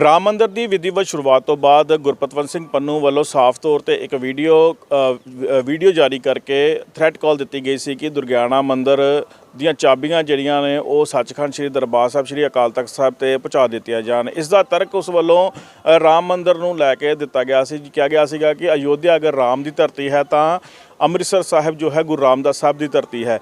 ਰਾਮ ਮੰਦਰ ਦੀ ਵਿਧੀਵਤ ਸ਼ੁਰੂਆਤ ਤੋਂ ਬਾਅਦ ਗੁਰਪਤਵੰਤ ਸਿੰਘ ਪੰਨੂ ਵੱਲੋਂ ਸਾਫ਼ ਤੌਰ ਤੇ ਇੱਕ ਵੀਡੀਓ ਵੀਡੀਓ ਜਾਰੀ ਕਰਕੇ ਥ੍ਰੈਟ ਕਾਲ ਦਿੱਤੀ ਗਈ ਸੀ ਕਿ ਦੁਰਗਿਆਣਾ ਮੰਦਰ ਦੀਆਂ ਚਾਬੀਆਂ ਜਿਹੜੀਆਂ ਨੇ ਉਹ ਸੱਚਖੰਡ ਸ੍ਰੀ ਦਰਬਾਰ ਸਾਹਿਬ, ਸ੍ਰੀ ਅਕਾਲ ਤਖਤ ਸਾਹਿਬ ਤੇ ਪਹੁੰਚਾ ਦਿੱਤੀਆਂ ਜਾਣ। ਇਸ ਦਾ ਤਰਕ ਉਸ ਵੱਲੋਂ ਰਾਮ ਮੰਦਰ ਨੂੰ ਲੈ ਕੇ ਦਿੱਤਾ ਗਿਆ ਸੀ, ਕਿਹਾ ਗਿਆ ਸੀਗਾ ਕਿ ਅਯੋਧਿਆ ਅਗਰ ਰਾਮ ਦੀ ਧਰਤੀ ਹੈ ਤਾਂ ਅੰਮ੍ਰਿਤਸਰ ਸਾਹਿਬ ਜੋ ਹੈ ਗੁਰੂ ਰਾਮਦਾਸ ਸਾਹਿਬ ਦੀ ਧਰਤੀ ਹੈ।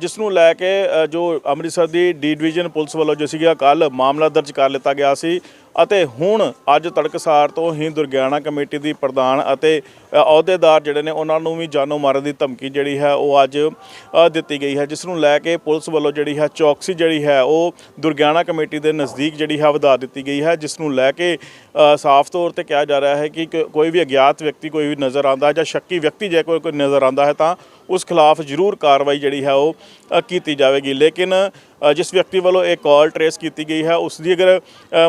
ਜਿਸ ਨੂੰ ਲੈ ਕੇ ਜੋ ਅੰਮ੍ਰਿਤਸਰ ਦੀ ਡੀ ਡਿਵੀਜ਼ਨ ਪੁਲਿਸ ਵੱਲੋਂ ਜੋ ਸੀਗਾ ਕੱਲ ਮਾਮਲਾ ਦਰਜ ਕਰ ਲਿੱਤਾ ਗਿਆ ਸੀ ਅਤੇ ਹੁਣ ਅੱਜ ਤੜਕਸਾਰ ਤੋਂ ਹੀ ਦੁਰਗਿਆਣਾ ਕਮੇਟੀ ਦੀ ਪ੍ਰਧਾਨ ਅਤੇ ਅਹੁਦੇਦਾਰ ਜਿਹੜੇ ਨੇ ਉਹਨਾਂ ਨੂੰ ਵੀ ਜਾਨੋਂ ਮਾਰਨ ਦੀ ਧਮਕੀ ਜਿਹੜੀ ਹੈ ਉਹ ਅੱਜ ਦਿੱਤੀ ਗਈ ਹੈ, ਜਿਸ ਨੂੰ ਲੈ ਕੇ ਪੁਲਿਸ ਵੱਲੋਂ ਜਿਹੜੀ ਹੈ ਚੌਕਸੀ ਜਿਹੜੀ ਹੈ ਉਹ ਦੁਰਗਿਆਣਾ ਕਮੇਟੀ ਦੇ ਨਜ਼ਦੀਕ ਜਿਹੜੀ ਹੈ ਵਧਾ ਦਿੱਤੀ ਗਈ ਹੈ, ਜਿਸ ਨੂੰ ਲੈ ਕੇ ਸਾਫ਼ ਤੌਰ ਤੇ ਕਿਹਾ ਜਾ ਰਿਹਾ ਹੈ ਕਿ ਕੋਈ ਵੀ ਅਗਿਆਤ ਵਿਅਕਤੀ ਕੋਈ ਵੀ ਨਜ਼ਰ ਆਉਂਦਾ ਹੈ ਜਾਂ ਸ਼ੱਕੀ ਵਿਅਕਤੀ ਜੇ ਕੋਈ ਕੋਈ ਨਜ਼ਰ ਆਉਂਦਾ ਹੈ ਤਾਂ ਉਸ ਖਿਲਾਫ ਜ਼ਰੂਰ ਕਾਰਵਾਈ ਜਿਹੜੀ ਹੈ ਉਹ ਕੀਤੀ ਜਾਵੇਗੀ। ਲੇਕਿਨ ਜਿਸ ਵਿਅਕਤੀ ਵੱਲੋਂ ਇਹ ਕਾਲ ਟਰੇਸ ਕੀਤੀ ਗਈ ਹੈ, ਉਸ ਦੀ ਅਗਰ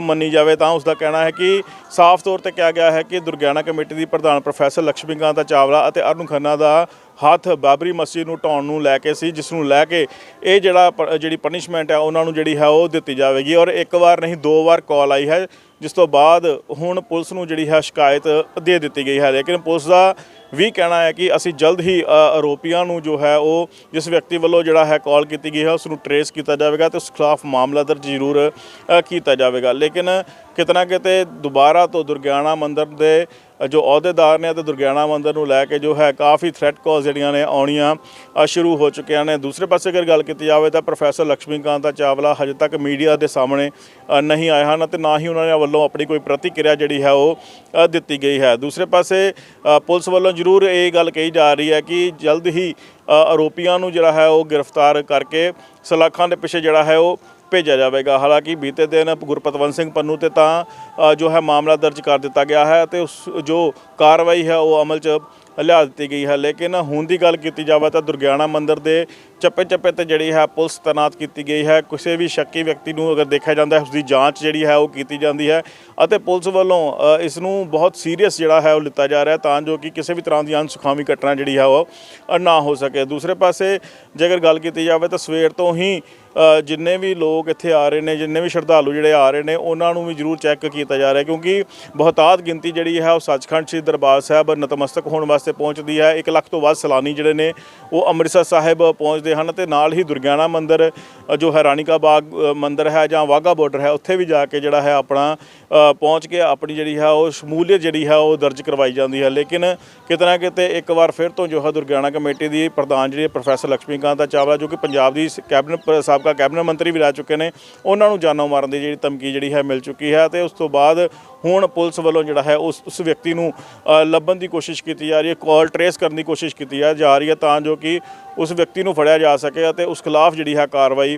ਮੰਨੀ ਜਾਵੇ ਤਾਂ ਉਸ ਦਾ ਕਹਿਣਾ ਹੈ ਕਿ ਸਾਫ਼ ਤੌਰ ਤੇ ਕਿਹਾ ਗਿਆ ਹੈ ਕਿ ਦੁਰਗਿਆਣਾ ਕਮੇਟੀ ਦੀ ਪ੍ਰਧਾਨ ਪ੍ਰੋਫੈਸਰ ਲక్ష్ਮੀਕਾਂਤ ਚਾਵਲਾ ਅਤੇ ਅਰੁਣ ਖੰਨਾ ਦਾ ਹੱਥ ਬਾਬਰੀ ਮਸਜਿਦ ਨੂੰ ਢਾਉਣ ਨੂੰ ਲੈ ਕੇ ਸੀ, ਜਿਸ ਨੂੰ ਲੈ ਕੇ ਇਹ ਜਿਹੜਾ ਪ- ਜਿਹੜੀ ਪਨਿਸ਼ਮੈਂਟ ਹੈ, ਉਹਨਾਂ ਨੂੰ ਜਿਹੜੀ ਹੈ ਉਹ ਦਿੱਤੀ ਜਾਵੇਗੀ। ਔਰ ਇੱਕ ਵਾਰ ਨਹੀਂ, ਦੋ ਵਾਰ ਕਾਲ ਆਈ ਹੈ। ਜਿਸ ਤੋਂ ਬਾਅਦ ਹੁਣ ਪੁਲਿਸ ਨੂੰ ਜਿਹੜੀ ਹੈ ਸ਼ਿਕਾਇਤ ਦੇ ਦਿੱਤੀ ਗਈ ਹੈ। ਲੇਕਿਨ ਪੁਲਿਸ ਦਾ ਵੀ ਕਹਿਣਾ ਹੈ ਕਿ ਅਸੀਂ ਜਲਦ ਹੀ ਆਰੋਪੀਆਂ ਨੂੰ ਜੋ ਹੈ ਉਹ ਜਿਸ ਵਿਅਕਤੀ ਵੱਲੋਂ ਜਿਹੜਾ ਹੈ ਕਾਲ ਕੀਤੀ ਗਈ ਹੈ, ਉਸ ਨੂੰ ਟਰੇਸ ਕੀਤਾ ਜਾਵੇਗਾ ਤੇ ਉਸ ਖਿਲਾਫ ਮਾਮਲਾ ਦਰਜ ਜ਼ਰੂਰ ਕੀਤਾ ਜਾਵੇਗਾ। ਲੇਕਿਨ ਕਿਤਨਾ ਕਿਤੇ ਦੁਬਾਰਾ ਤੋਂ ਦੁਰਗਿਆਣਾ ਮੰਦਰ ਦੇ ਜੋ ਅਹੁਦੇਦਾਰ ਨੇ ਅਤੇ ਦੁਰਗਿਆਣਾ ਮੰਦਰ ਨੂੰ ਲੈ ਕੇ ਜੋ ਹੈ ਕਾਫੀ ਥ੍ਰੈਟ ਕਾਲਸ ਜਿਹੜੀਆਂ ਨੇ ਆਉਣੀਆਂ ਸ਼ੁਰੂ ਹੋ ਚੁੱਕੀਆਂ ਨੇ। ਦੂਸਰੇ ਪਾਸੇ ਅਗਰ ਗੱਲ ਕੀਤੀ ਜਾਵੇ ਤਾਂ ਪ੍ਰੋਫੈਸਰ ਲక్ష్ਮੀਕਾਂਤ ਚਾਵਲਾ ਹਜੇ ਤੱਕ ਮੀਡੀਆ ਦੇ ਸਾਹਮਣੇ ਨਹੀਂ ਆਏ ਹਨ ਅਤੇ ਨਾ ਹੀ ਉਹਨਾਂ ਨੇ ਵੱਲੋਂ ਆਪਣੀ ਕੋਈ ਪ੍ਰਤੀਕਿਰਿਆ ਜਿਹੜੀ ਹੈ ਉਹ ਦਿੱਤੀ ਗਈ ਹੈ। ਦੂਸਰੇ ਪਾਸੇ ਪੁਲਿਸ ਵੱਲੋਂ ਜ਼ਰੂਰ ਇਹ ਗੱਲ ਕਹੀ ਜਾ ਰਹੀ ਹੈ ਕਿ ਜਲਦ ਹੀ ਆਰੋਪੀਆਂ ਨੂੰ ਜਿਹੜਾ ਹੈ ਉਹ ਗ੍ਰਿਫਤਾਰ ਕਰਕੇ ਸਲਾਖਾਂ ਦੇ ਪਿੱਛੇ ਜਿਹੜਾ ਹੈ ਉਹ ਭੇਜਿਆ ਜਾਵੇਗਾ। ਹਾਲਾਂਕਿ ਬੀਤੇ ਦਿਨ ਗੁਰਪਤਵੰਤ ਸਿੰਘ ਪੰਨੂ ਤੇ ਤਾਂ ਜੋ ਹੈ ਮਾਮਲਾ ਦਰਜ ਕਰ ਦਿੱਤਾ ਗਿਆ ਹੈ ਤੇ ਉਸ ਜੋ ਕਾਰਵਾਈ ਹੈ ਉਹ ਅਮਲ 'ਚ ਲਿਆ ਦਿੱਤੀ ਗਈ ਹੈ। ਲੇਕਿਨ ਹੁਣ ਦੀ ਗੱਲ ਕੀਤੀ ਜਾਵੇ ਤਾਂ ਦੁਰਗਿਆਣਾ ਮੰਦਿਰ ਦੇ ਚੱਪੇ ਚੱਪੇ ਤੇ ਜਿਹੜੀ ਹੈ ਪੁਲਿਸ ਤੈਨਾਤ ਕੀਤੀ ਗਈ ਹੈ। ਕਿਸੇ ਵੀ ਸ਼ੱਕੀ ਵਿਅਕਤੀ ਨੂੰ ਅਗਰ ਦੇਖਿਆ ਜਾਂਦਾ ਹੈ ਉਸ ਦੀ ਜਾਂਚ ਜਿਹੜੀ ਹੈ ਉਹ ਕੀਤੀ ਜਾਂਦੀ ਹੈ ਅਤੇ ਪੁਲਿਸ ਵੱਲੋਂ ਇਸ ਨੂੰ ਬਹੁਤ ਸੀਰੀਅਸ ਜਿਹੜਾ ਹੈ ਉਹ ਲਿੱਤਾ ਜਾ ਰਿਹਾ ਤਾਂ ਜੋ ਕਿ ਕਿਸੇ ਵੀ ਤਰ੍ਹਾਂ ਦੀ ਅਨਸੁਖਾਵੀ ਘਟਨਾ ਜਿਹੜੀ ਹੈ ਉਹ ਨਾ ਹੋ ਸਕੇ। ਦੂਸਰੇ ਪਾਸੇ ਜੇਕਰ ਗੱਲ ਕੀਤੀ ਜਾਵੇ ਤਾਂ ਸਵੇਰ ਤੋਂ ਹੀ ਜਿੰਨੇ ਵੀ ਲੋਕ ਇੱਥੇ ਆ ਰਹੇ ਨੇ ਜਿੰਨੇ ਵੀ ਸ਼ਰਧਾਲੂ ਜਿਹੜੇ ਆ ਰਹੇ ਨੇ ਉਹਨਾਂ ਨੂੰ ਵੀ ਜ਼ਰੂਰ ਚੈੱਕ ਕੀਤਾ ਜਾ ਰਿਹਾ ਕਿਉਂਕਿ ਬਹੁਤਾਤ ਗਿਣਤੀ ਜਿਹੜੀ ਹੈ ਉਹ ਸੱਚਖੰਡ ਸ੍ਰੀ ਦਰਬਾਰ ਸਾਹਿਬ ਨਤਮਸਤਕ ਹੋਣ ਵਾਸਤੇ ਪਹੁੰਚਦੀ ਹੈ। 1 ਲੱਖ ਤੋਂ ਵੱਧ ਸੈਲਾਨੀ ਜਿਹੜੇ ਨੇ ਉਹ ਅੰਮ੍ਰਿਤਸਰ ਸਾਹਿਬ ਪਹੁੰਚਦੇ ਹਨ ਤੇ ਨਾਲ ਹੀ ਦੁਰਗਿਆਣਾ ਮੰਦਿਰ ਜੋ ਹੈ ਰਾਣੀ ਕਾ ਬਾਗ ਅ, ਮੰਦਿਰ ਹੈ ਜਾਂ ਵਾਹਗਾ ਬਾਰਡਰ ਹੈ ਉੱਥੇ ਵੀ ਜਾ ਕੇ ਜਿਹੜਾ ਹੈ ਆਪਣਾ ਪਹੁੰਚ ਕੇ ਆਪਣੀ ਜਿਹੜੀ ਹੈ ਉਹ ਸ਼ਮੂਲੀਅਤ ਜਿਹੜੀ ਹੈ ਉਹ ਦਰਜ ਕਰਵਾਈ ਜਾਂਦੀ ਹੈ। ਲੇਕਿਨ ਕਿਤੇ ਨਾ ਕਿਤੇ ਇੱਕ ਵਾਰ ਫਿਰ ਤੋਂ ਜੋ ਹੈ ਦੁਰਗਿਆਣਾ ਕਮੇਟੀ ਦੀ ਪ੍ਰਧਾਨ ਜਿਹੜੀ ਹੈ ਪ੍ਰੋਫੈਸਰ ਲక్ష్ਮੀਕਾਂਤ ਚਾਵਲਾ ਜੋ ਕਿ ਪੰਜਾਬ ਦੀ ਸ- ਕੈਬਨਿਟ ਪ- ਸਾਬਕਾ ਕੈਬਨਿਟ ਮੰਤਰੀ ਵੀ ਰਹਿ ਚੁੱਕੇ ਨੇ। ਉਹਨਾਂ ਨੂੰ ਜਾਨੋਂ ਮਾਰਨ ਦੀ ਜਿਹੜੀ ਧਮਕੀ ਜਿਹੜੀ ਹੈ ਮਿਲ ਚੁੱਕੀ ਹੈ ਤੇ ਉਸ ਤੋਂ ਬਾਅਦ ਹੁਣ ਪੁਲਿਸ ਵੱਲੋਂ ਜਿਹੜਾ ਹੈ ਉਸ ਉਸ ਵਿਅਕਤੀ ਨੂੰ ਲੱਭਣ ਦੀ ਕੋਸ਼ਿਸ਼ ਕੀਤੀ ਜਾ ਰਹੀ ਹੈ, ਕਾਲ ਟਰੇਸ ਕਰਨ ਦੀ ਕੋਸ਼ਿਸ਼ ਕੀਤੀ ਜਾ ਰਹੀ ਹੈ ਤਾਂ ਜੋ ਕਿ ਉਸ ਵਿਅਕਤੀ ਨੂੰ ਫੜਿਆ ਜਾ ਸਕੇ ਅਤੇ ਉਸ ਖਿਲਾਫ ਜਿਹੜੀ ਹੈ ਕਾਰਵਾਈ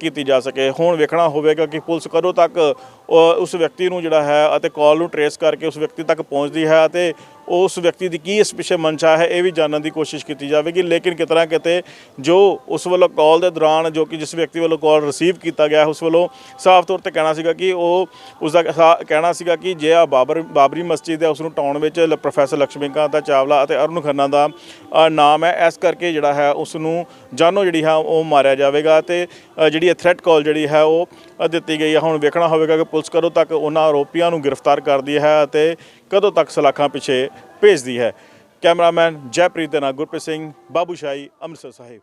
ਕੀਤੀ ਜਾ ਸਕੇ। ਹੁਣ ਵੇਖਣਾ ਹੋਵੇਗਾ ਕਿ ਪੁਲਿਸ ਕਦੋਂ ਤੱਕ ਉਸ ਵਿਅਕਤੀ ਨੂੰ ਜਿਹੜਾ ਹੈ ਅਤੇ ਕਾਲ ਨੂੰ ਟਰੇਸ ਕਰਕੇ ਉਸ ਵਿਅਕਤੀ ਤੱਕ ਪਹੁੰਚਦੀ ਹੈ ਅਤੇ ਉਸ ਵਿਅਕਤੀ ਦੀ ਕੀ ਇਸ ਪਿੱਛੇ ਮਨਸ਼ਾ ਹੈ, ਇਹ ਵੀ ਜਾਣਨ ਦੀ ਕੋਸ਼ਿਸ਼ ਕੀਤੀ ਜਾਵੇਗੀ। ਲੇਕਿਨ ਕਿਤਨਾ ਕਿਤੇ ਜੋ ਉਸ ਵੱਲੋਂ ਕਾਲ ਦੇ ਦੌਰਾਨ ਜੋ ਕਿ ਜਿਸ ਵਿਅਕਤੀ ਵੱਲੋਂ ਕਾਲ ਰਿਸੀਵ ਕੀਤਾ ਗਿਆ, ਉਸ ਵੱਲੋਂ ਸਾਫ਼ ਤੌਰ ਤੇ ਕਹਿਣਾ ਸੀਗਾ ਕਿ ਉਹ ਉਸ ਦਾ ਸਾ- ਕਹਿਣਾ ਸੀਗਾ ਕਿ ਜੇ ਆ ਬਾਬਰ, ਬਾਬਰੀ ਮਸਜਿਦ ਹੈ, ਉਸ ਨੂੰ ਟਾਉਣ ਵਿੱਚ ਲ- ਪ੍ਰੋਫੈਸਰ ਲక్ష్ਮੀਕਾਂਤ ਚਾਵਲਾ ਅਤੇ ਅਰੁਣ ਖੰਨਾ ਦਾ ਨਾਮ ਹੈ। ਇਸ ਕਰਕੇ ਜਿਹੜਾ ਹੈ ਉਸ ਨੂੰ ਜਾਨੋ ਜਿਹੜੀ ਹੈ ਉਹ ਮਾਰਿਆ ਜਾਵੇਗਾ ਤੇ ਜਿਹੜੀ ਇਹ ਥ੍ਰੈਟ ਕਾਲ ਜਿਹੜੀ ਹੈ ਉਹ ਦਿੱਤੀ ਗਈ ਹੈ। ਹੁਣ ਵੇਖਣਾ ਹੋਵੇਗਾ ਕਿ ਪੁਲਿਸ ਕਦੋਂ ਤੱਕ ਉਹਨਾਂ ਆਰੋਪੀਆਂ ਨੂੰ ਗ੍ਰਿਫਤਾਰ ਕਰਦੀ ਹੈ ਅਤੇ ਕਦੋਂ ਤੱਕ ਸਲਾਖਾਂ ਪਿੱਛੇ ਭੇਜਦੀ ਹੈ। ਕੈਮਰਾਮੈਨ ਜੈਪ੍ਰੀਤ ਦੇ ਨਾਲ ਗੁਰਪ੍ਰੀਤ ਸਿੰਘ ਬਾਬੂਸ਼ਾਹੀ ਅੰਮ੍ਰਿਤਸਰ ਸਾਹਿਬ।